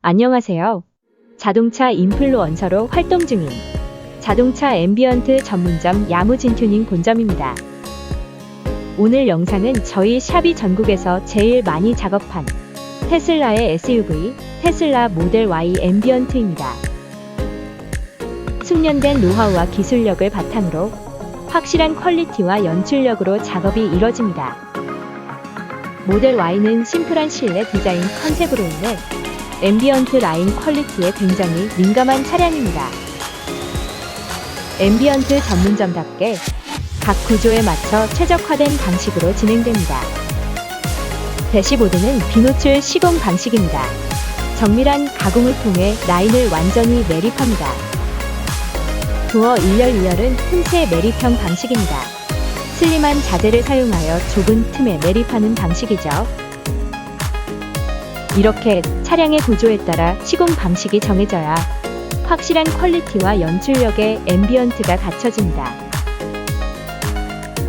안녕하세요. 자동차 인플루언서로 활동 중인 자동차 앰비언트 전문점 야무진 튜닝 본점입니다. 오늘 영상은 저희 샵이 전국에서 제일 많이 작업한 테슬라의 SUV 테슬라 모델 Y 앰비언트입니다. 숙련된 노하우와 기술력을 바탕으로 확실한 퀄리티와 연출력으로 작업이 이뤄집니다. 모델 Y는 심플한 실내 디자인 컨셉으로 인해 앰비언트 라인 퀄리티에 굉장히 민감한 차량입니다. 앰비언트 전문점답게 각 구조에 맞춰 최적화된 방식으로 진행됩니다. 대시보드는 비노출 시공 방식입니다. 정밀한 가공을 통해 라인을 완전히 매립합니다. 도어 일렬 이열은 틈새 매립형 방식입니다. 슬림한 자재를 사용하여 좁은 틈에 매립하는 방식이죠. 이렇게 차량의 구조에 따라 시공 방식이 정해져야 확실한 퀄리티와 연출력의 앰비언트가 갖춰집니다.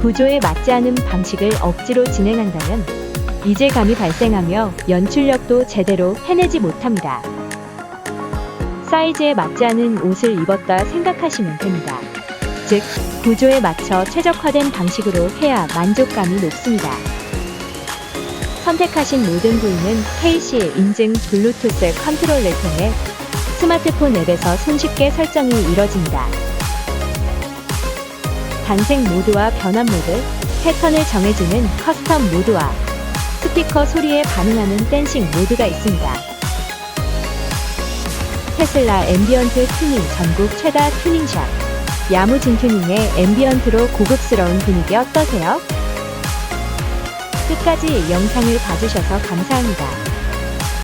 구조에 맞지 않은 방식을 억지로 진행한다면 이질감이 발생하며 연출력도 제대로 해내지 못합니다. 사이즈에 맞지 않은 옷을 입었다 생각하시면 됩니다. 즉, 구조에 맞춰 최적화된 방식으로 해야 만족감이 높습니다. 선택하신 모든 부위는 KC 인증 블루투스 컨트롤을 통해 스마트폰 앱에서 손쉽게 설정이 이뤄집니다. 단색 모드와 변환 모드, 패턴을 정해주는 커스텀 모드와 스피커 소리에 반응하는 댄싱 모드가 있습니다. 테슬라 앰비언트 튜닝 전국 최다 튜닝샵 야무진 튜닝의 앰비언트로 고급스러운 분위기 어떠세요? 끝까지 영상을 봐주셔서 감사합니다.